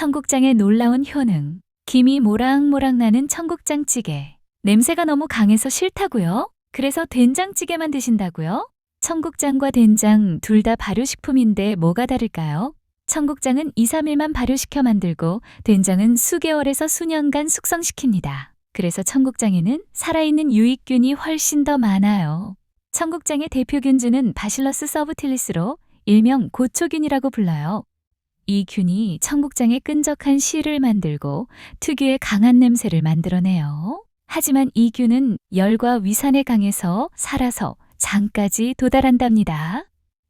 청국장의 놀라운 효능. 김이 모락모락 나는 청국장찌개. 냄새가 너무 강해서 싫다고요? 그래서 된장찌개만 드신다고요? 청국장과 된장 둘 다 발효식품인데 뭐가 다를까요? 청국장은 2, 3일만 발효시켜 만들고 된장은 수개월에서 수년간 숙성시킵니다. 그래서 청국장에는 살아있는 유익균이 훨씬 더 많아요. 청국장의 대표 균주는 바실러스 서브틸리스로 일명 고초균이라고 불러요. 이 균이 청국장의 끈적한 씨를 만들고 특유의 강한 냄새를 만들어내요. 하지만 이 균은 열과 위산에 강해서 살아서 장까지 도달한답니다.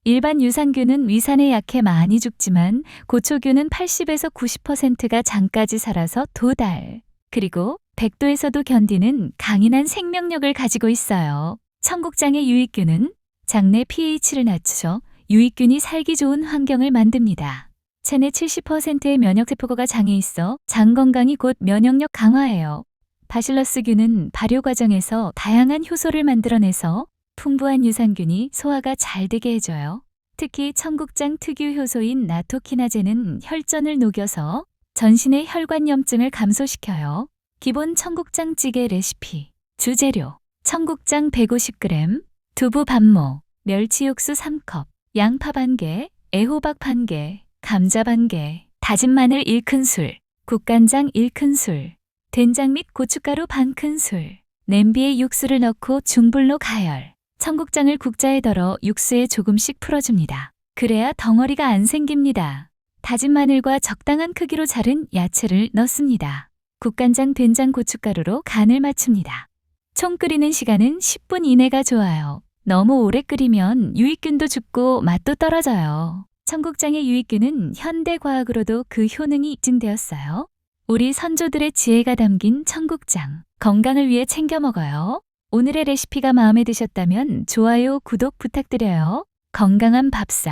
일반 유산균은 위산에 약해 많이 죽지만 고초균은 80에서 90%가 장까지 살아서 도달. 그리고 100도에서도 견디는 강인한 생명력을 가지고 있어요. 청국장의 유익균은 장내 pH를 낮춰 유익균이 살기 좋은 환경을 만듭니다. 체내 70%의 면역세포가 장에 있어 장 건강이 곧 면역력 강화예요. 바실러스균은 발효 과정에서 다양한 효소를 만들어내서 풍부한 유산균이 소화가 잘 되게 해줘요. 특히 청국장 특유 효소인 나토키나제는 혈전을 녹여서 전신의 혈관염증을 감소시켜요. 기본 청국장찌개 레시피. 주재료. 청국장 150g, 두부 반모, 멸치 육수 3컵, 양파 반개, 애호박 반개, 감자 반 개, 다진 마늘 1큰술, 국간장 1큰술, 된장 및 고춧가루 반 큰술, 냄비에 육수를 넣고 중불로 가열. 청국장을 국자에 덜어 육수에 조금씩 풀어줍니다. 그래야 덩어리가 안 생깁니다. 다진 마늘과 적당한 크기로 자른 야채를 넣습니다. 국간장, 된장, 고춧가루로 간을 맞춥니다. 총 끓이는 시간은 10분 이내가 좋아요. 너무 오래 끓이면 유익균도 죽고 맛도 떨어져요. 청국장의 유익균은 현대과학으로도 그 효능이 입증되었어요. 우리 선조들의 지혜가 담긴 청국장. 건강을 위해 챙겨 먹어요. 오늘의 레시피가 마음에 드셨다면 좋아요, 구독 부탁드려요. 건강한 밥상.